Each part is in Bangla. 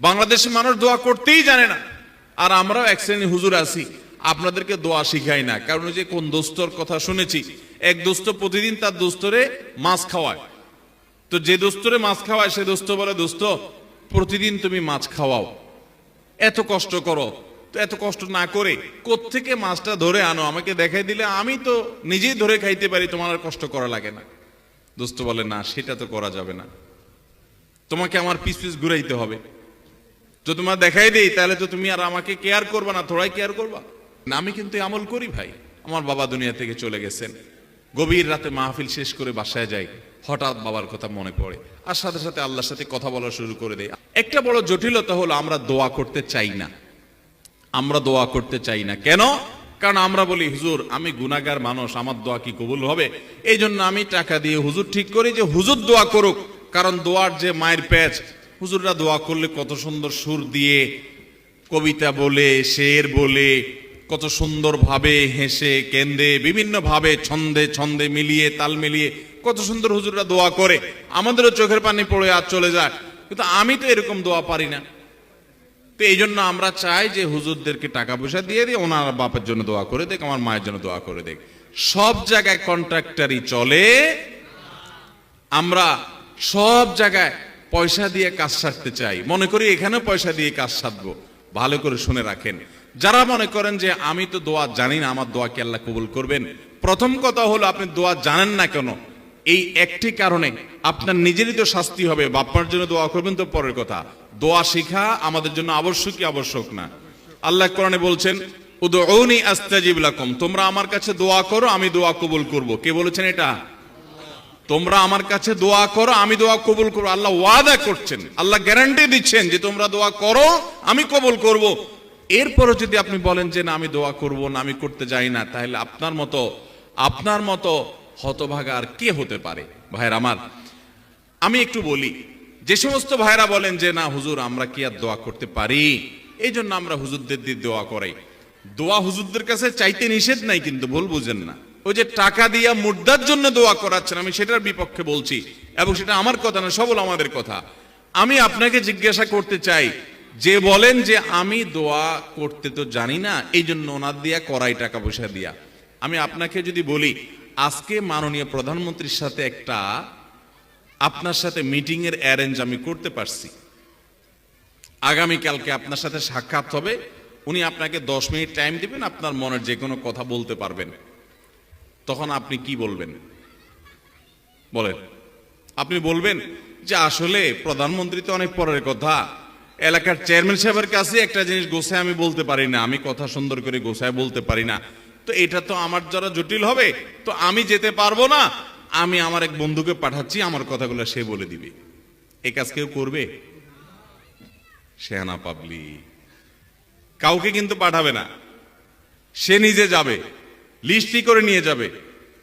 বাংলাদেশের মানুষ দোয়া করতেই জানে না। আর আমরাও এক শ্রেণি হুজুর আছি, আপনাদেরকে দোয়া শিখাই না। কারণ যে কোন দোস্তর কথা শুনেছি, এক দোস্ত প্রতিদিন তার দোস্তরে মাছ খাওয়ায়। তো যে দোস্তরে মাছ খাওয়ায়, সে দোস্ত বলে, দোস্ত, প্রতিদিন তুমি মাছ খাওয়াও। এত কষ্ট করো। তো এত কষ্ট না করে কোত্থেকে মাছটা ধরে আনো? আমাকে দেখাই দিলে আমি তো নিজেই ধরে খাইতে পারি, তোমার আর কষ্ট করা লাগে না। দোস্ত বলে, না, সেটা তো করা যাবে না। তোমাকে আমার পিস পিস ঘুরাইতে হবে। তো তোমার দেখাই দেই, তাহলে তো তুমি আর আমাকে কেয়ার করবা না, থোড়াই কেয়ার করবা। না, আমি কিন্তু আমল করি ভাই। আমার বাবা দুনিয়া থেকে চলে গেছেন। গভীর রাতে মাহফিল শেষ করে বাসায় যাই, হঠাৎ বাবার কথা মনে পড়ে। আর সাথে সাথে আল্লাহর সাথে কথা বলা শুরু করে দেয় একটা বড় জটিলতা হলো আমরা দোয়া করতে চাই না। আমরা দোয়া করতে চাই না। কেন? কারণ আমরা বলি, হুজুর, আমি গুনাগার মানুষ, আমার দোয়া কি কবুল হবে? এই জন্য আমি টাকা দিয়ে হুজুর ঠিক করি যে, হুজুর, দোয়া করুক। কারণ দোয়ার যে মায়ের প্যাচ হুজুররা দোয়া করলে কত সুন্দর সুর দিয়ে, কবিতা বলে, শের বলে, কত সুন্দর ভাবে হেসে, কেন্দে বিভিন্ন ভাবে ছন্দে ছন্দে মিলিয়ে, তাল মিলিয়ে কত সুন্দর হুজুররা দোয়া করে। আমাদেরও চোখের পানি পড়ে আর চলে যায়। কিন্তু আমি তো এরকম দোয়া পারি না। তো এই জন্য আমরা চাই যে হুজুরদেরকে টাকা পয়সা দিয়ে দিই ওনার বাপের জন্য দোয়া করে দেখ, আমার মায়ের জন্য দোয়া করে দেখ। সব জায়গায় কন্ট্রাক্টারই চলে। আমরা সব জায়গায় পয়সা দিয়ে কাজ সারতে চাই। মনে করি এখানেও পয়সা দিয়ে কাজ সারবো। ভালো করে শুনে রাখেন। যারা মনে করেন যে আমি তো দোয়া জানি না, আমার দোয়া কি আল্লাহ কবুল করবেন? প্রথম কথা হলো, আপনি দোয়া জানেন না কেন? এই একটি কারণে আপনার নিজেরই তো শাস্তি হবে বাপ্পার জন্য দোয়া করবেন তো পরের কথা। দোয়া শিখা আমাদের জন্য আবশ্যক কি আবশ্যক না? আল্লাহ কোরআনে বলছেন উদৌনি আস্তাজিব লাকুম। তোমরা আমার কাছে দোয়া করো, আমি দোয়া কবুল করব। কে বলেছেন এটা? তোমরা আমার কাছে দোয়া করো, আমি দোয়া কবুল করব। আল্লাহ ওয়াদা করছেন। আল্লাহ গ্যারান্টি দিচ্ছেন যে তোমরা দোয়া করো, আমি কবুল করব। এরপরও যদি আপনি বলেন যে, না, আমি দোয়া করব না, আমি করতে যাই না, তাহলে আপনার মতো আপনার মতো হতভাগা আর কে হতে পারে? ভাইয়ের আমার, আমি একটু বলি, যে সমস্ত ভাইরা বলেন যে, না, হুজুর, আমরা কি আর দোয়া করতে পারি? এই জন্য আমরা হুজুরদের দিয়ে দোয়া করাই। দোয়া হুজুরদের কাছে চাইতে নিষেধ নাই, কিন্তু ভুল বুঝেন না। ওই যে টাকা দিয়া মুর্দার জন্য দোয়া করাচ্ছেন, আমি সেটার বিপক্ষে বলছি এবং সেটা আমার কথা না, সবল আমাদের কথা। আমি আপনাকে জিজ্ঞাসা করতে চাই, যে বলেন যে আমি দোয়া করতে তো জানি না, এই জন্য ওনার দিয়া করাই টাকা পয়সা দিয়া। আমি আপনাকে যদি বলি, আজকে মাননীয় প্রধানমন্ত্রীর সাথে একটা, আপনার সাথে মিটিং এর অ্যারেঞ্জ আমি করতে পারছি। আগামীকালকে আপনার সাথে সাক্ষাৎ হবে, উনি আপনাকে দশ মিনিট টাইম দিবেন, আপনার মনের যে কোনো কথা বলতে পারবেন। তখন আপনি কি বলবেন? বলেন। আপনি বলবেন যে আসলে প্রধানমন্ত্রী তো অনেক পরের কথা। এলাকার চেয়ারম্যান সাহেবের কাছে একটা জিনিস গোছায় আমি বলতে পারি না, আমি কথা সুন্দর করে গোছায় বলতে পারি না। তো এটা তো আমার যারা জটিল হবে, তো আমি যেতে পারব না। আমি আমার এক বন্ধুকে পাঠাচ্ছি, আমার কথাগুলো সে বলে দিবে। এ কাজ কেউ করবে? শেহানা পাবলি কাউকে কিন্তু পাঠাবে না। সে নিজে যাবে। লিস্টি করে নিয়ে যাবে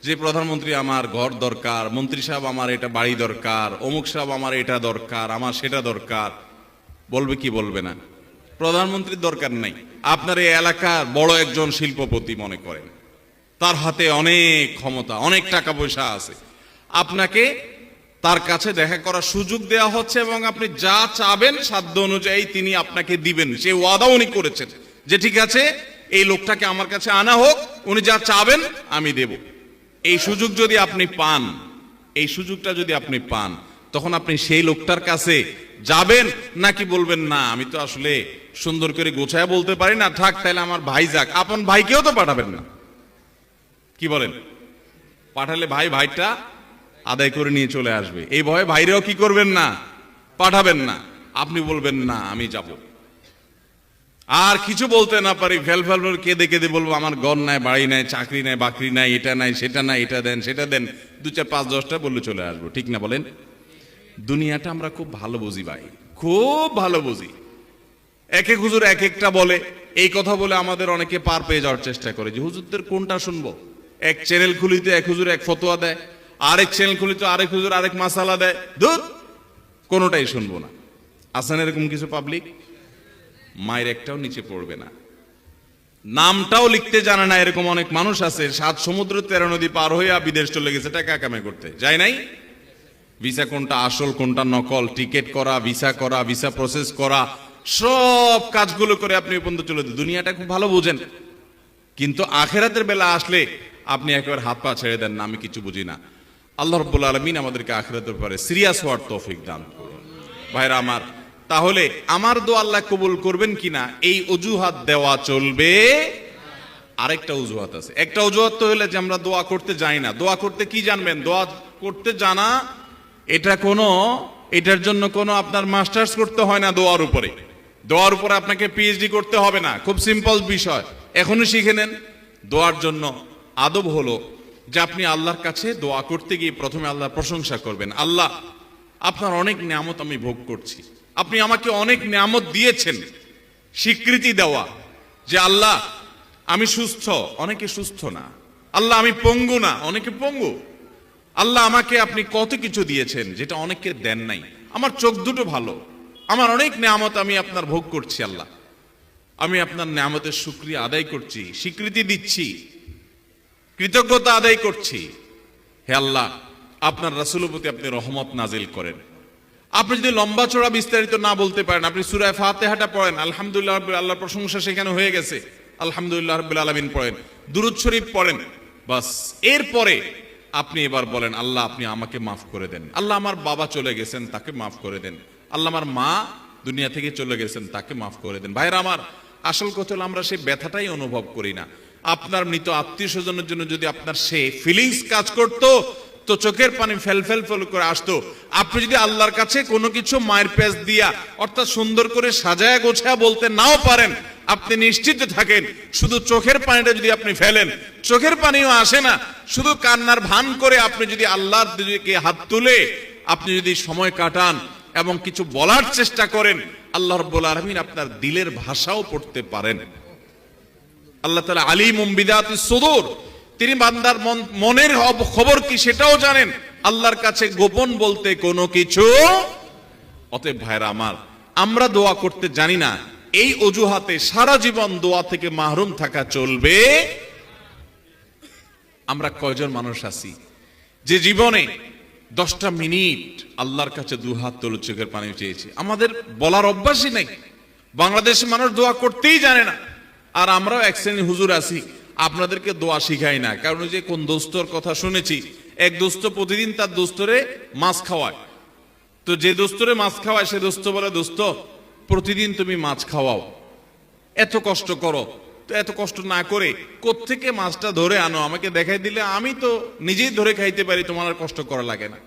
যে প্রধানমন্ত্রী আমার ঘর দরকার, মন্ত্রী সাহেব আমার এটা বাড়ি দরকার, অমুক সাহেব আমার এটা দরকার, আমার সেটা দরকার। বলবে কি বলবে না? প্রধানমন্ত্রীর দরকার নাই। আপনার এই এলাকার বড় একজন শিল্পপতি মনে করেন। তার হাতে অনেক ক্ষমতা, অনেক টাকা পয়সা আছে। আপনাকে তার কাছে দেখা করার সুযোগ দেওয়া হচ্ছে এবং আপনি যা চাবেন সাধ্য অনুযায়ী তিনি আপনাকে দিবেন। সে ওয়াদা উনি করেছেন যে ঠিক আছে এই লোকটাকে আমার কাছে আনা হোক, উনি যা চাবেন আমি দেব। এই সুযোগ যদি আপনি পান, এই সুযোগটা যদি আপনি পান, তখন আপনি সেই লোকটার কাছে যাবেন নাকি বলবেন, না, আমি তো আসলে সুন্দর করে গোছায় বলতে পারি না। থাক তাহলে আমার ভাই যাক। আপন ভাইকেও তো পাঠাবেন না। কি বলেন? পাঠালে ভাই ভাইটা আদায় করে নিয়ে চলে আসবে। এই ভয়ে ভাইরেও কি করবেন না? পাঠাবেন না। আপনি বলবেন, না, আমি যাব। আর কিছু বলতে না পারি ফেল ফেল কেঁদে কেঁদে বলব, আমার ঘর নাই, বাড়ি নাই, চাকরি নাই, বাকরি নাই, এটা নাই, সেটা নাই, এটা দেন, সেটা দেন। দু চার পাঁচ দশটা বললে চলে আসব, ঠিক না বলেন? দুনিয়াটা আমরা খুব ভালো বুঝি ভাই, খুব ভালো বুঝি। এক এক হুজুর এক একটা বলে, এই কথা বলে আমাদের অনেকে পার পেয়ে যাওয়ার চেষ্টা করে যে, হুজুরদের কোনটা শুনব? এক চ্যানেল খুলিতে এক হুজুর এক ফতোয়া দেয়, আরেক চ্যানেল খুলিতে আরেক হুজুর আরেক মাসালা দেয় দূর কোনোটাই শুনব না। আসেন এরকম কিছু পাবলিক মায়ের একটাও নিচে পড়বে না। নামটাও লিখতে জানে না, এরকম অনেক মানুষ আছে, সাত সমুদ্র তেরো নদী পার হইয়া বিদেশ চলে গেছে, টাকা কামাই করতে। যায় নাই? ভিসা কোনটা আসল, কোনটা নকল, টিকিট করা, ভিসা করা, ভিসা প্রসেস করা, সব কাজগুলো করে আপনি পর্যন্ত চলে। দুনিয়াটা খুব ভালো বোঝেন। কিন্তু আখেরাতের বেলা আসলে আপনি একেবারে হাত পা ছেড়ে দেন না, আমি কিছু বুঝি না। আল্লাহ রব্বুল আলমিন আমাদেরকে আখেরাতের ব্যাপারে সিরিয়াস হওয়ার তৌফিক দান করুন। ভাইরা আমার তাহলে আমার দোয়া আল্লাহ কবুল করবেন কিনা? এই অজুহাত দেওয়া চলবে। আরেকটা অজুহাত আছে। একটা অজুহাত তো হলে যে আমরা দোয়া করতে যাই না। দোয়া করতে কি জানবেন? দোয়া করতে জানা, এটা কোনো, এটার জন্য কোনো আপনার মাস্টার্স করতে হয় না দোয়ার উপরে। দোয়ার উপরে আপনাকে পিএইচডি করতে হবে না। খুব সিম্পল বিষয়। এখনই শিখে নেন। দোয়ার জন্য আদব হলো যে আপনি আল্লাহর কাছে দোয়া করতে গিয়ে প্রথমে আল্লাহর প্রশংসা করবেন। আল্লাহ, আপনার অনেক নিয়ামত আমি ভোগ করছি। আপনি আমাকে অনেক নিয়ামত দিয়েছেন। স্বীকৃতি দেওয়া যে আল্লাহ, আমি সুস্থ। অনেকে সুস্থ না। আল্লাহ, আমি পঙ্গু না। অনেকে পঙ্গু। আল্লাহ আমাকে আপনি কত কিছু দিয়েছেন যেটা অনেকে দেন নাই। আমার চোখ দুটো ভালো। আমার অনেক নিয়ামত আমি আপনার ভোগ করছি আল্লাহ। আমি আপনার নিয়ামতের শুক্রিয়া আদায় করছি, স্বীকৃতি দিচ্ছি, কৃতজ্ঞতা আদায় করছি। হে আল্লাহ, আপনার রাসুলের প্রতি আপনি রহমত নাজিল করেন। আপনি যদি লম্বা চড়া বিস্তারিত না বলতে পারেন, আপনি সুরায় ফাতেহাটা পড়েন, আলহামদুলিল্লাহ রাব্বিল আল্লাহর প্রশংসা সেখানে হয়ে গেছে। আলহামদুলিল্লাহ রাব্বিল আলামিন পড়েন। দুরুদ শরীফ পড়েন। বাস, এরপরে আপনি এবার বলেন, আল্লাহ আপনি আমাকে মাফ করে দেন। আল্লাহ আমার বাবা চলে গেছেন, তাকে মাফ করে দেন। আল্লাহ আমার মা দুনিয়া থেকে চলে গেছেন, তাকে মাফ করে দেন। ভাইরা আমার, আসল কথা হলো আমরা সেই ব্যথাটাই অনুভব করি না। আপনার মৃত আত্মীয় স্বজনের জন্য যদি আপনার সে ফিলিংস কাজ করতো তো চোখের পানি ফেল ফেল ফেল করে আসতো। আপনি যদি আল্লাহর কাছে কোনো কিছু মায়ের পেজ দিয়া, অর্থাৎ সুন্দর করে সাজায় গোছায় বলতে নাও পারেন, আপনি নিশ্চিত থাকেন, শুধু চোখের পানিটা যদি আপনি ফেলেন। চোখের পানিও আসে না, শুধু কান্নার ভান করে আপনি যদি আল্লাহর দিকে হাত তুলে আপনি যদি সময় কাটান এবং কিছু বলার চেষ্টা করেন, আল্লাহ রব্বুল আলমিন আপনার দিলের ভাষাও পড়তে পারেন। আল্লাহ তালা আলিম বিদাত সুদূর তিনি বান্দার মনের খবর কি সেটাও জানেন। আল্লাহর কাছে গোপন বলতে কোনো কিছু? অতএব ভাইরা আমার, আমরা দোয়া করতে জানি না। এই অজুহাতে সারা জীবন দোয়া থেকে মাহরুম থাকা চলবে। আমরা কয়জন মানুষ আছি? যে জীবনে দশটা মিনিট আল্লাহর কাছে দু হাত তোলে চোখের পানি চেয়েছি। আমাদের বলার অভ্যাসই নেই। বাংলাদেশের মানুষ দোয়া করতেই জানে না। আর আমরাও এক শ্রেণি হুজুর আছি। আপনাদেরকে দোয়া শিখাই না। কারণ ওই যে কোন দোস্তর কথা শুনেছি, এক দোস্ত প্রতিদিন তার দোস্তরে মাছ খাওয়ায়। তো যে দোস্তরে মাছ খাওয়ায়, সে দোস্ত বলে, দোস্ত, প্রতিদিন তুমি মাছ খাওয়াও। এত কষ্ট করো। তো এত কষ্ট না করে কোত্থেকে মাছটা ধরে আনো? আমাকে দেখাই দিলে আমি তো নিজেই ধরে খাইতে পারি, তোমার আর কষ্ট করা লাগে না।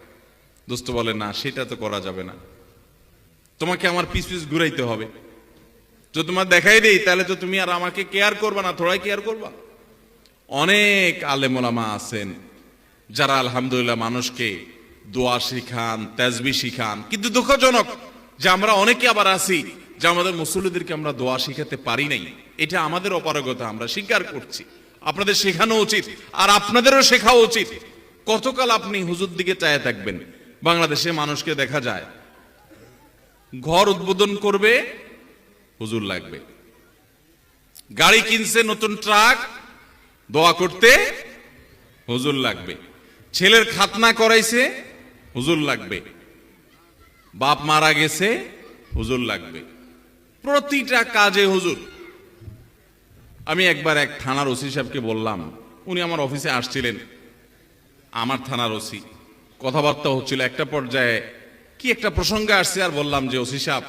দোস্ত বলে, না, সেটা তো করা যাবে না। তোমাকে আমার পিস পিস ঘুরাইতে হবে। তো তোমার দেখাই দেই, তাহলে তো তুমি আর আমাকে কেয়ার করবা না থোড়াই কেয়ার করবা। অনেক আলেমোলামা আছেন, যারা আলহামদুলিল্লাহ মানুষকে দোয়া শিখান, তেজবি শিখান। কিন্তু দুঃখজনক যে আমরা অনেকে আবার আছি যে আমাদের মুসল্লিদেরকে আমরা দোয়া শিখাতে পারি নাই। এটা আমাদের অপারগতা, আমরা স্বীকার করছি। আপনাদের শেখানো উচিত, আর আপনাদেরও শেখা উচিত। কতকাল আপনি হুজুর দিকে চায় থাকবেন? বাংলাদেশে মানুষকে দেখা যায়, ঘর উদ্বোধন করবে, হুজুর লাগবে। গাড়ি কিনছে নতুন ট্রাক দোয়া করতে হুজুর লাগবে। ছেলের খাতনা করাইছে, হুজুর লাগবে। বাপ মারা গেছে, হুজুর লাগবে। প্রতিটা কাজে হুজুর। আমি একবার এক থানার ওসি সাহেবকে বললাম, উনি আমার অফিসে আসছিলেন। আমার থানার ওসি। কথাবার্তা হচ্ছিল একটা পর্যায়ে কি একটা প্রসঙ্গে আসছে আর বললাম যে, ওসি সাহেব,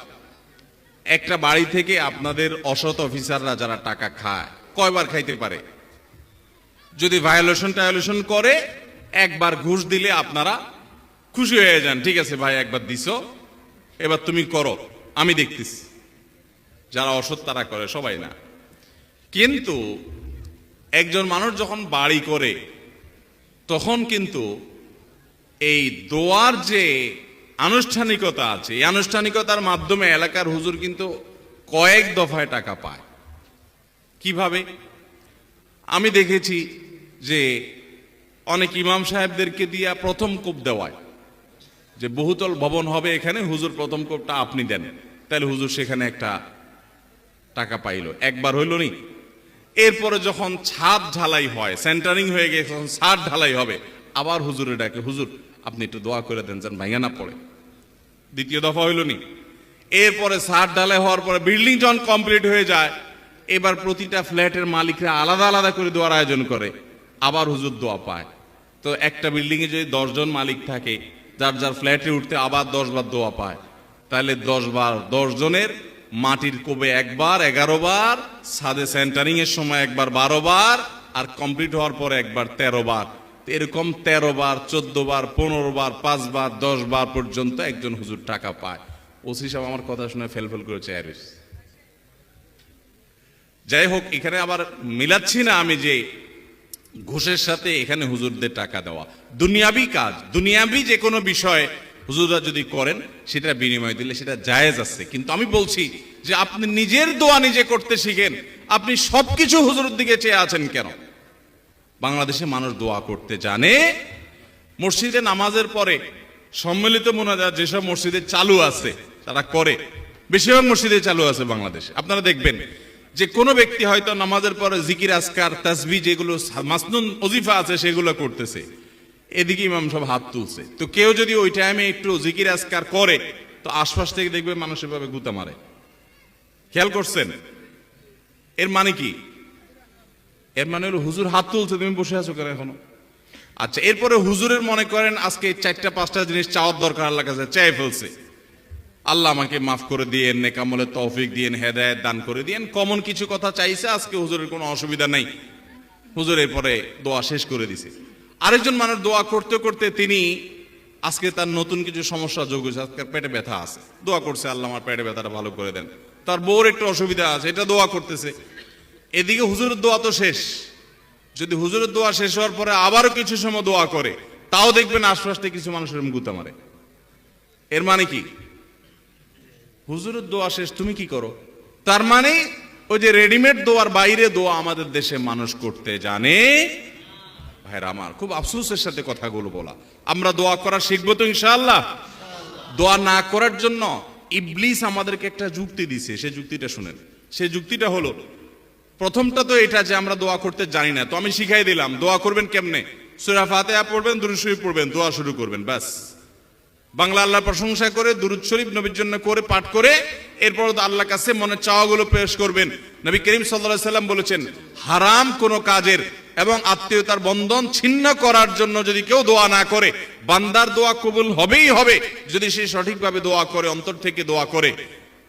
একটা বাড়ি থেকে আপনাদের অসৎ অফিসাররা যারা টাকা খায়, কয়বার খাইতে পারে? যদি ভায়োলেশন টায়োলেশন করে, একবার ঘুষ দিলে আপনারা খুশি হয়ে যান। ঠিক আছে ভাই, একবার দিছো, এবার তুমি করো। আমি দেখতেছি। যারা অসৎ, তারা করে, সবাই না। কিন্তু একজন মানুষ যখন বাড়ি করে, তখন কিন্তু এই দোয়ার যে আনুষ্ঠানিকতা আছে, এই আনুষ্ঠানিকতার মাধ্যমে এলাকার হুজুর কিন্তু কয়েক দফায় টাকা পায়। কীভাবে? আমি দেখেছি যে অনেক ইমাম সাহেবদেরকে দিয়া প্রথম কোপ দেওয়ায় যে বহুতল ভবন হবে এখানে, হুজুর প্রথম কোপটা আপনি দেন। তাহলে হুজুর সেখানে একটা টাকা পাইলো। একবার হইল নি। এরপরে যখন ছাদ ঢালাই হয় সেন্টারিং হয়ে গিয়ে যখন ছাদ ঢালাই হবে, আবার হুজুরে ডাকে, হুজুর, আপনি একটু দোয়া করে দেন যেন ভাইয়া না পড়ে। দ্বিতীয় দফা হইল নি। এরপরে সার ঢালাই হওয়ার পরে বিল্ডিং যখন কমপ্লিট হয়ে যায় এবার প্রতিটা ফ্ল্যাটের মালিকরা আলাদা আলাদা করে দোয়ার আয়োজন করে, আবার হুজুর দোয়া পায়। তো একটা বিল্ডিংয়ে যদি দশজন মালিক থাকে, যার যার ফ্ল্যাটে উঠতে আবার দশ বার দোয়া পায়। তাহলে দশ বার দশ মাটির কোবে একবার এগারো বার ছাদে সেন্টারিং এর সময় একবার বারো বার আর কমপ্লিট হওয়ার পরে একবার তেরো বার এরকম তেরো বার চোদ্দ বার পনেরো বার পাঁচ বার দশ বার পর্যন্ত একজন হুজুর টাকা পায়। ওসি সাহেব আমার কথা শুনে ফেল ফেল করে চেয়ার যাই হোক, এখানে আবার মিলাচ্ছি না আমি যে ঘুষের সাথে এখানে হুজুরদের টাকা দেওয়া। দুনিয়াবি কাজ, দুনিয়াবি যে কোনো বিষয় হুজুররা যদি করেন, সেটা বিনিময় দিলে সেটা জায়েজ আছে। কিন্তু আমি বলছি যে আপনি নিজের দোয়া নিজে করতে শিখেন, আপনি সবকিছু হুজুরের দিকে চেয়ে আছেন কেন? বাংলাদেশে মানুষ দোয়া করতে জানে, মসজিদে নামাজের পরে সম্মিলিত মনে মোনাজাত যেসব মসজিদে চালু আছে, তারা করে। বেশিরভাগ মসজিদে চালু আছে বাংলাদেশে। আপনারা দেখবেন যে কোনো ব্যক্তি হয়তো নামাজের পরে জিকির আসকার তাসবি যেগুলো, মাসনুন অজিফা আছে, সেগুলো করতেছে। এদিকে ইমাম সব হাত তুলছে। তো কেউ যদি ওই টাইমে একটু জিকির আসকার করে, তো আশপাশ থেকে দেখবে মানুষ এভাবে গুতা মারে। খেয়াল করছেন? এর মানে কি? এর মানে হলো হুজুর হাত তুলছে, তুমি বসে আছো কেন এখনও? আচ্ছা এরপরে হুজুরের মনে করেন, আজকে চারটা, পাঁচটা জিনিস চাওয়ার দরকার আল্লাহ কাছে চাই ফেলছে। আল্লাহ আমাকে মাফ করে দিয়েন নেকামলে তৌফিক দিয়েন, হেদায়েত দান করে দিয়েন। কমন কিছু কথা চাইছে, আজকে হুজুরের কোনো অসুবিধা নাই। হুজুর এরপরে দোয়া শেষ করে দিছে। আরেকজন মানুষ দোয়া করতে করতে তিনি আজকে তার নতুন কিছু সমস্যা যোগ হয়েছে, আজকে পেটে ব্যথা আছে। দোয়া করছে, আল্লাহ আমার পেটে ব্যথাটা ভালো করে দেন। তার বউর একটু অসুবিধা আছে, এটা দোয়া করতেছে। এদিকে হুজুরের দোয়া তো শেষ। যদি হুজুরের দোয়া শেষ হওয়ার পরে আবারও কিছু সময় দোয়া করে, তাও দেখবেন আশপাশ কিছু মানুষের গুতা মারে। এর মানে কি? হুজুরের দোয়া শেষ, তুমি কি করো? তার মানে ওই যে রেডিমেড দোয়ার বাইরে দোয়া আমাদের দেশে মানুষ করতে জানে। ভাইরা আমার, খুব আফসোসের সাথে কথাগুলো বলা। আমরা দোয়া করা শিখব তো ইনশাআল্লাহ। দোয়া না করার জন্য ইবলিস আমাদেরকে একটা যুক্তি দিছে। সে যুক্তিটা শুনেন। সে যুক্তিটা হলো, প্রথমটা তো এটা যে আমরা দোয়া করতে জানি না, তো আমি শিখাই দিলাম। দোয়া করবেন কেমনে? সুরা ফাতেহা পড়বেন শরীফ পড়বেন, দোয়া শুরু করবেন, ব্যাস। বাংলা আল্লাহর প্রশংসা করে, দুরুদ শরীফ নবীর জন্য করে, পাঠ করে, এরপর আল্লাহ কাছে মনে চাওয়াগুলো পেশ করবেন। নবী করিম সাল্লাল্লাহু সাল্লাম বলেছেন, হারাম কোন কাজের এবং আত্মীয়তার বন্ধন ছিন্ন করার জন্য যদি কেউ দোয়া না করে, বান্দার দোয়া কবুল হবেই হবে যদি সে সঠিকভাবে দোয়া করে, অন্তর থেকে দোয়া করে।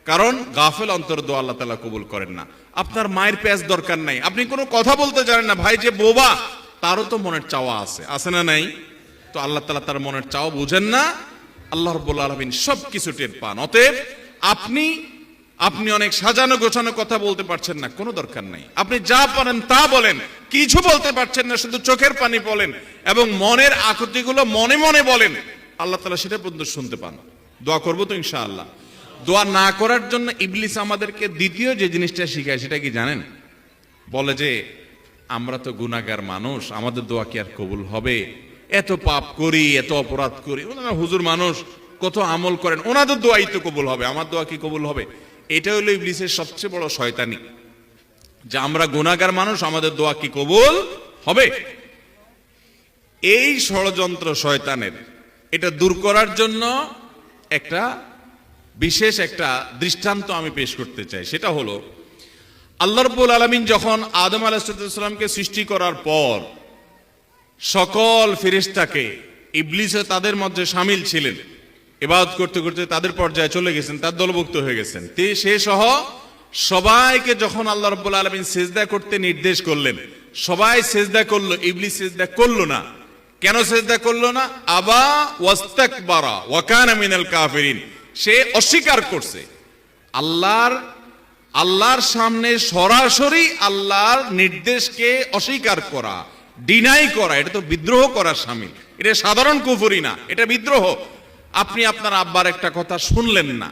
কারণ গাফেল অন্তর দোয়া আল্লাহ তালা কবুল করেন না। আপনার মায়ের পেঁয়াজ দরকার নাই। আপনি কোনো কথা বলতে জানেন না, ভাই যে বোবা, তারও তো মনের চাওয়া আছে। আছে না নাই? তো আল্লাহ তালা তার মনের চাওয়া বুঝেন না। আল্লাহ রব্বুল আলমিন সব কিছু টের পান। অতএব আপনি আপনি অনেক সাজানো গোছানো কথা বলতে পারছেন না, কোনো দরকার নাই। আপনি যা পারেন তা বলেন, কিছু বলতে পারছেন না, শুধু চোখের পানি বলেন এবং মনের আকুতিগুলো মনে মনে বলেন। আল্লাহ তালা সেটা পর্যন্ত শুনতে পান। দোয়া করব তো ইনশাআল্লাহ। দোয়া না করার জন্য ইবলিস আমাদেরকে দ্বিতীয় যে জিনিসটা শিখায়, সেটা কি জানেন? বলে যে, আমরা তো গুনাগার মানুষ, আমাদের দোয়া কি আর কবুল হবে? এত পাপ করি, এত অপরাধ করি। ওনারা হুজুর মানুষ কত আমল করেন। ওনাদের দোয়াই তো কবুল হবে, আমার দোয়া কি কবুল হবে? এটা হলো ইবলিসের সবচেয়ে বড় শয়তানি। যে আমরা গুনাগার মানুষ, আমাদের দোয়া কি কবুল হবে? এই ষড়যন্ত্র শয়তানের, এটা দূর করার জন্য একটা বিশেষ একটা দৃষ্টান্ত আমি পেশ করতে চাই। সেটা হলো, আল্লাহ রব্বুল আলমিন যখন আদম আলাহিসামকে সৃষ্টি করার পর সকল ফিরিস্তাকে ইবলিসে তাদের মধ্যে সামিল ছিলেন। ইবাদত করতে করতে তাদের পর্যায়ে চলে গেছেন, তার দলভুক্ত হয়ে গেছেন। সে সহ সবাইকে যখন আল্লাহ রব্বুল আলমিন সেজদা করতে নির্দেশ করলেন, সবাই সেজদা করল, ইবলিস সেজদা করল না। কেন সেজদা করল না? আবা ওয়াস্তাক বারা ওয়াকানা মিনাল কাফিরিন। সে অস্বীকার করছে। আল্লাহর আল্লাহর সামনে সরাসরি আল্লাহর নির্দেশকে অস্বীকার করা ডিনাই করা, এটা তো বিদ্রোহ করার সামিল। এটা সাধারণ কুফুরি না, এটা বিদ্রোহ। আপনি আপনার আব্বার একটা কথা শুনলেন না,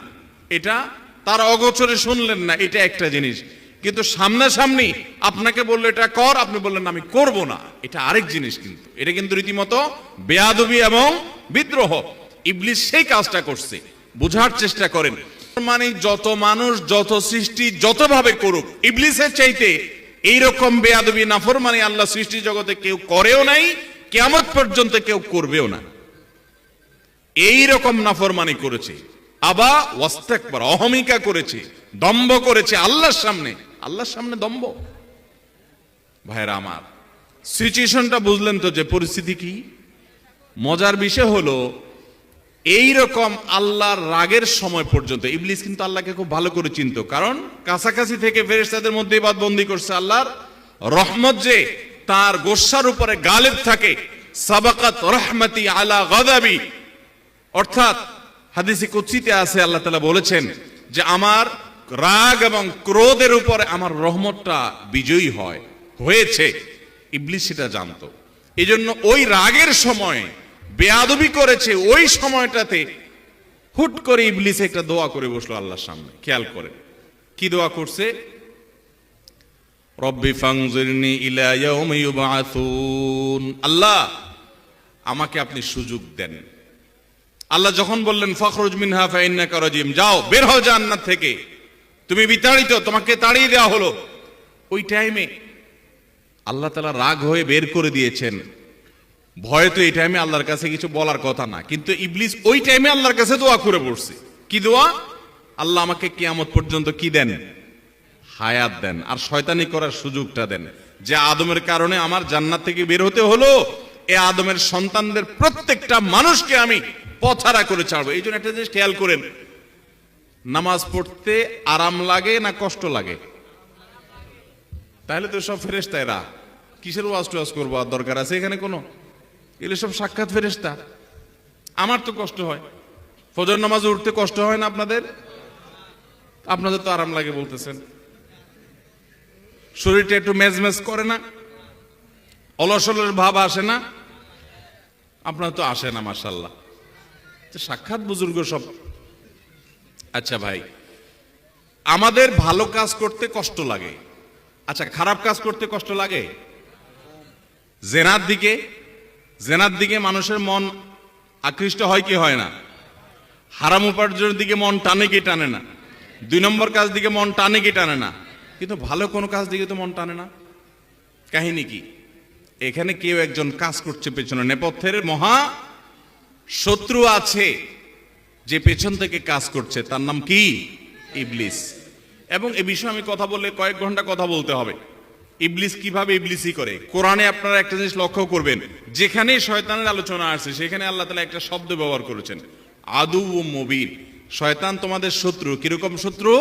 এটা তার অগোচরে শুনলেন না, এটা একটা জিনিস। কিন্তু সামনাসামনি আপনাকে বলল, এটা কর। আপনি বললেন, আমি করব না। এটা আরেক জিনিস কিন্তু। এটা কিন্তু রীতিমতো বেয়াদবি এবং বিদ্রোহ। ইবলিস সেই কাজটা করছে, বোঝার চেষ্টা করেন। মানে যত মানুষ, যত সৃষ্টি যতভাবে করুক, ইবলিসের চাইতে এইরকম বেয়াদবি নাফর মানে আল্লাহ সৃষ্টি জগতে কেউ করেও নাই কেমন পর্যন্ত কেউ করবেও না। এই রকম নাফরমানি করেছে। আবা ওয়াস্তাকবার, অহমিকা করেছে, দম্ভ করেছে আল্লাহর সামনে। আল্লাহর সামনে দম্ভ। ভাইরা আমার সিচুয়েশনটা বুঝলেন তো যে পরিস্থিতি কি? মজার বিষয় হলো এই রকম আল্লাহর রাগের সময় পর্যন্ত। ইবলিস কিন্তু আল্লাহকে খুব ভালো করে চিনত। কারণ কাছাকাছি থেকে ফেরেশতাদের মধ্যে বাদ বন্দি করছে আল্লাহর রহমত যে তার গোসার উপরে গালেব থাকে। সাবাকাত রহমতি আলা গাদাবি। অর্থাৎ হাদিসে কুচিতে আছে, আল্লাহ তাআলা বলেছেন যে আমার রাগ এবং ক্রোধের উপরে আমার রহমতটা বিজয়ী হয়, হয়েছে। ইবলিস সেটা জানতো। জন্য ওই রাগের সময় বেয়াদবি করেছে ওই সময়টাতে হুট করে ইবলিস একটা দোয়া করে বসল আল্লাহর সামনে। খেয়াল করে কি দোয়া করছে? রব্বি ফাংজিরনি ইলা ইয়াউমি ইউবআসুন। আল্লাহ, আমাকে আপনি সুযোগ দেন। আল্লাহ যখন বললেন, ফখরুজ মিনহা ফাইন্নাকা রাজিম যাও, বের হও জান্নাত থেকে। তুমি বিতাড়িত, তোমাকে তাড়িয়ে দেওয়া হলো। ওই টাইমে আল্লাহ তালা রাগ হয়ে বের করে দিয়েছেন। ভয় তো এই টাইমে আল্লাহর কাছে কিছু বলার কথা না। কিন্তু ইবলিস ওই টাইমে আল্লাহর কাছে দোয়া করে পড়ছে। কি দোয়া? আল্লাহ আমাকে কিয়ামত পর্যন্ত কি দেন? হায়াত দেন আর শয়তানি করার সুযোগটা দেন। যে আদমের কারণে আমার জান্নাত থেকে বের হতে হলো, এ আদমের সন্তানদের প্রত্যেকটা মানুষকে আমি পথারা করে ছাড়বো। এই জন্য একটা জিনিস খেয়াল করেন, নামাজ পড়তে আরাম লাগে না কষ্ট লাগে? তাহলে তো সব ফেরেস্তা এরা কিসের ওয়াজ টুয়াজ করব? আর দরকার আছে এখানে কোনো? এগুলো সব সাক্ষাৎ ফেরেস্তা আমার তো কষ্ট হয়। ফজর নামাজ উঠতে কষ্ট হয় না আপনাদের? আপনাদের তো আরাম লাগে বলতেছেন। শরীরটা একটু মেজমেজ করে না। অলস অলস ভাব আসে না। আপনার তো আসে না মাসাল্লাহ সাক্ষাৎ বুজুর্গ সব। আচ্ছা ভাই, আমাদের ভালো কাজ করতে কষ্ট লাগে। আচ্ছা খারাপ কাজ করতে কষ্ট লাগে? জেনার দিকে জেনার দিকে মানুষের মন আকৃষ্ট হয় কি হয় না? হারাম উপার্জনের দিকে মন টানে কি টানে না? দুই নম্বর কাজ দিকে মন টানে কি টানে না? কিন্তু ভালো কোনো কাজ দিকে তো মন টানে না। কাহিনী কি? এখানে কেউ একজন কাজ করছে পেছনে। নেপথ্যের মহা শত্রু আছে যে পেছন থেকে কাজ করছে। তার নাম কি? ইবলিস। এবং এ বিষয়ে আমি কথা বললে কয়েক ঘণ্টা কথা বলতে হবে। ইবলিস কীভাবে ইবলিসই করে? কোরআনে আপনারা একটা জিনিস লক্ষ্য করবেন, যেখানে শয়তানের আলোচনা আছে সেখানে আল্লাহ তালা একটা শব্দ ব্যবহার করেছেন, আদু ও মবির শয়তান তোমাদের শত্রু, কীরকম শত্রু?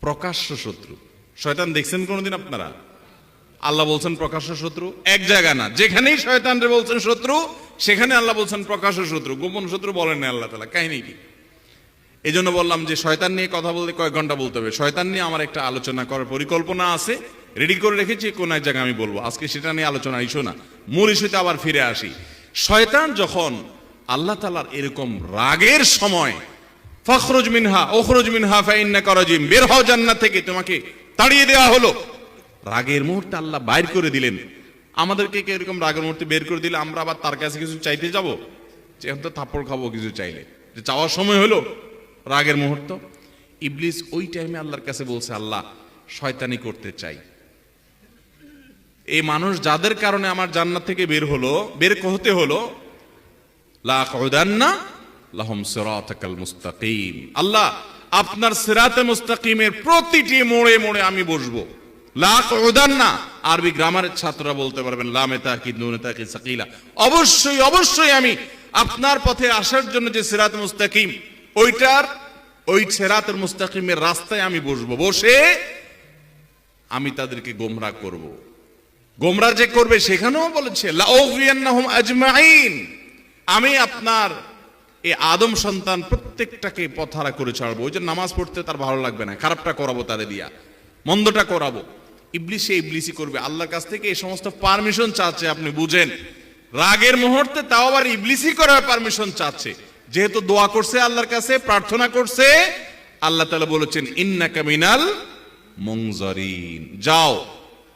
প্রকাশ্য শত্রু। শয়তান দেখছেন কোনোদিন আপনারা? আল্লাহ বলছেন প্রকাশ্য শত্রু, এক জায়গা না। যেখানেই শয়তান রে বলছেন শত্রু, সেখানে আল্লাহ বলছেন প্রকাশ্য শত্রু। গোপন শত্রু বলেন না আল্লাহ তালা কাহিনী কি? এই জন্য বললাম যে শয়তান নিয়ে কথা বলতে কয়েক ঘণ্টা বলতে হবে। শয়তান নিয়ে আমার একটা আলোচনা করার পরিকল্পনা আছে। রেডি করে রেখেছি কোন এক জায়গায় আমি বলব। আজকে সেটা নিয়ে আলোচনা ইস্যু না। মূল ইস্যুতে আবার ফিরে আসি। শয়তান যখন আল্লাহ তালার এরকম রাগের সময়, ফখরুজ মিনহা ওখরুজ মিনহা ফাইন্না করাজিম বের হও জান্নাত থেকে, তোমাকে তাড়িয়ে দেওয়া হলো। রাগের মুহূর্তে আল্লাহ বাইর করে দিলেন। আমাদেরকে কে এরকম রাগের মুহূর্তে বের করে দিলে আমরা আবার তার কাছে কিছু চাইতে যাব? যে এখন তো থাপ্পড় খাব কিছু চাইলে। যে, চাওয়ার সময় হলো রাগের মুহূর্ত। ইবলিস ওই টাইমে আল্লাহর কাছে বলছে, আল্লাহ, শয়তানি করতে চাই। এই মানুষ যাদের কারণে আমার জান্নাত থেকে বের হলো, বের হতে হলো মুস্তাকিম। আল্লাহ, আপনার সিরাতে মুস্তাকিমের প্রতিটি মোড়ে মোড়ে আমি বসবো। লা কউদান্না আরবি গ্রামারের ছাত্ররা বলতে পারবেন লামে তাকিদ সাকিলা। অবশ্যই অবশ্যই আমি আপনার পথে আসার জন্য যে সিরাত মুস্তাকিম ওইটার, ওই সেরাতের মুস্তাকিমের রাস্তায় আমি বসবো। বসে আমি তাদেরকে গোমরা করব। গোমরা যে করবে সেখানেও বলেছে আজমাইন। আমি আপনার এই আদম সন্তান প্রত্যেকটাকে পথারা করে ছাড়বো। ওই যে নামাজ পড়তে তার ভালো লাগবে না, খারাপটা করাবো তারে দিয়া, মন্দটা করাবো। ইবলিসে ইবলিসি করবে। আল্লাহর কাছ থেকে এই সমস্ত পারমিশন চাচ্ছে, আপনি বুঝেন। রাগের মুহূর্তে তাও আবার ইবলিসি করার পারমিশন চাচ্ছে। যেহেতু দোয়া করছে আল্লাহর কাছে, প্রার্থনা করছে, আল্লাহ তালা বলেছেন, ইন্নাকা মিনাল মুনজারিন। যাও,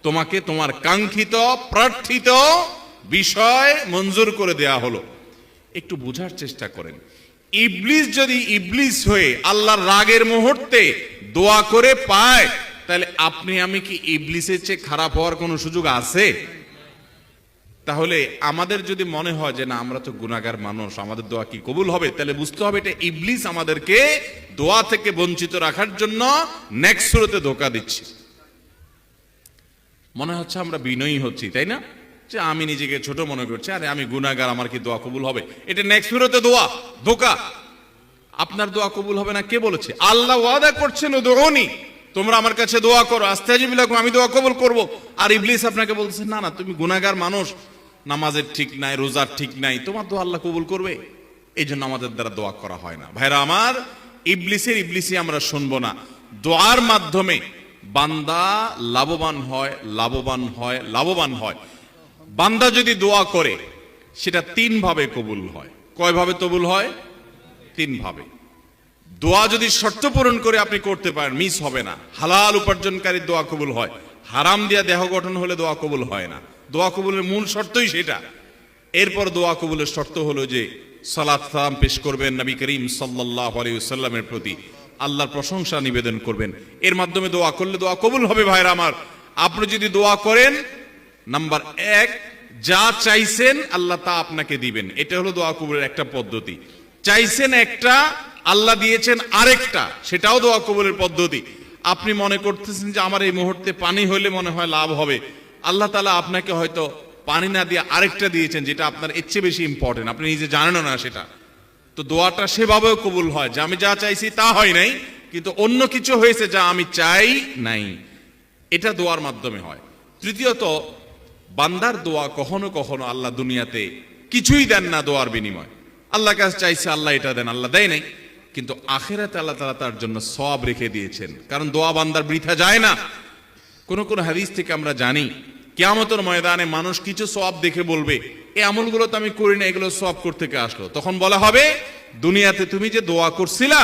তোমাকে তোমার কাঙ্ক্ষিত, প্রার্থিত বিষয় মঞ্জুর করে দেয়া হলো। একটু বোঝার চেষ্টা করেন। ইবলিস যদি ইবলিস হয়ে আল্লাহর রাগের মুহূর্তে দোয়া করে পায়, তাহলে আপনি, আমি কি ইবলিসের চেয়ে খারাপ হওয়ার কোনো সুযোগ আছে? তাহলে আমাদের যদি মনে হয় যে না, আমরা তো গুণাগার মানুষ, আমাদের দোয়া কি কবুল হবে? তাহলে বুঝতে হবে এটা ইবলিস আমাদেরকে দোয়া থেকে বঞ্চিত রাখার জন্য নেক্সট শুরুতে ধোকা দিচ্ছে। মনে হচ্ছে আমরা বিনয়ী হচ্ছি, তাই না? যে আমি নিজেকে ছোট মনে করছি, আরে আমি গুণাগার আমার কি দোয়া কবুল হবে? এটা নেক্সট শুরুতে দোয়া, ধোকা। আপনার দোয়া কবুল হবে না? কে বলেছে? আল্লাহ ওয়াদা করছেন ও দোনি তোমরা আমার কাছে দোয়া করো আস্তে আজীবিলাকুম আমি দোয়া কবুল করব। আর ইবলিস আপনাকে বলছে না না, তুমি গুনাহগার মানুষ, নামাজের ঠিক নাই, রোজার ঠিক নাই, তোমার দোয়া আল্লাহ কবুল করবে। এই জন্য আমাদের দ্বারা দোয়া করা হয় না। ভাইরা আমার, ইবলিসের ইবলিসই আমরা শুনব না। দোয়ার মাধ্যমে বান্দা লাভবান হয় লাভবান হয় লাভবান হয়। বান্দা যদি দোয়া করে, সেটা তিন ভাবে কবুল হয়। কয় ভাবে কবুল হয়? তিন ভাবে দোয়া যদি শর্ত পূরণ করে আপনি করতে পারেন, মিস হবে না। হালাল উপার্জনকারী দোয়া কবুল হয়। হারাম দিয়া দেহ গঠন হলে দোয়া কবুল হয় না। দোয়া কবুলের মূল শর্তই সেটা। এরপর দোয়া কবুলের শর্ত হলো যে, সালাত সালাম পেশ করবেন নবী করিম সাল্লাহ আলাইসাল্লামের প্রতি। আল্লাহর প্রশংসা নিবেদন করবেন। এর মাধ্যমে দোয়া করলে দোয়া কবুল হবে ভাইরা আমার। আপনি যদি দোয়া করেন, নাম্বার এক, যা চাইছেন আল্লাহ তা আপনাকে দিবেন। এটা হলো দোয়া কবুলের একটা পদ্ধতি। চাইছেন একটা আল্লাহ দিয়েছেন আরেকটা, সেটাও দোয়া কবলের পদ্ধতি। আপনি মনে করতেছেন যে আমার এই মুহূর্তে পানি হলে মনে হয় লাভ হবে। আল্লাহ তালা আপনাকে হয়তো পানি না দিয়ে আরেকটা দিয়েছেন যেটা আপনার এর চেয়ে বেশি ইম্পর্টেন্ট আপনি নিজে জানেনও না সেটা। তো দোয়াটা সেভাবেও কবুল হয়। যে আমি যা চাইছি তা হয় নাই, কিন্তু অন্য কিছু হয়েছে যা আমি চাই নাই। এটা দোয়ার মাধ্যমে হয়। তৃতীয়ত, বান্দার দোয়া কখনো কখনো আল্লাহ দুনিয়াতে কিছুই দেন না দোয়ার বিনিময়। আল্লাহ কাছে চাইছে আল্লাহ এটা দেন, আল্লাহ দেয় নাই। কিন্তু আখেরাতে আল্লাহ তালা তার জন্য সব রেখে দিয়েছেন। কারণ দোয়া বান্দার বৃথা যায় না। কোন কোন হাদিস থেকে আমরা জানি, কেয়ামতের ময়দানে মানুষ কিছু সব দেখে বলবে এই আমলগুলো তো আমি করি না, এগুলো সব করতে আসলো? তখন বলা হবে, দুনিয়াতে তুমি যে দোয়া করছিলা,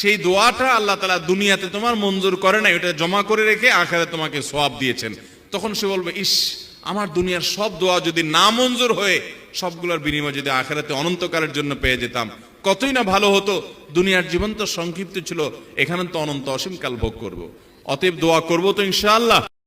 সেই দোয়াটা আল্লাহ তালা দুনিয়াতে তোমার মঞ্জুর করে না এটা জমা করে রেখে আখারে তোমাকে সব দিয়েছেন। তখন সে বলবে, ইস, আমার দুনিয়ার সব দোয়া যদি না মঞ্জুর হয়ে, সবগুলোর বিনিময় যদি আখেরাতে অনন্তকালের জন্য পেয়ে যেতাম কতই না ভালো হতো, দুনিয়ার জীবন তো সংক্ষিপ্ত ছিল, এখানে তো অনন্ত অসীমকাল ভোগ করব। অতএব দোয়া করব তো ইনশাআল্লাহ।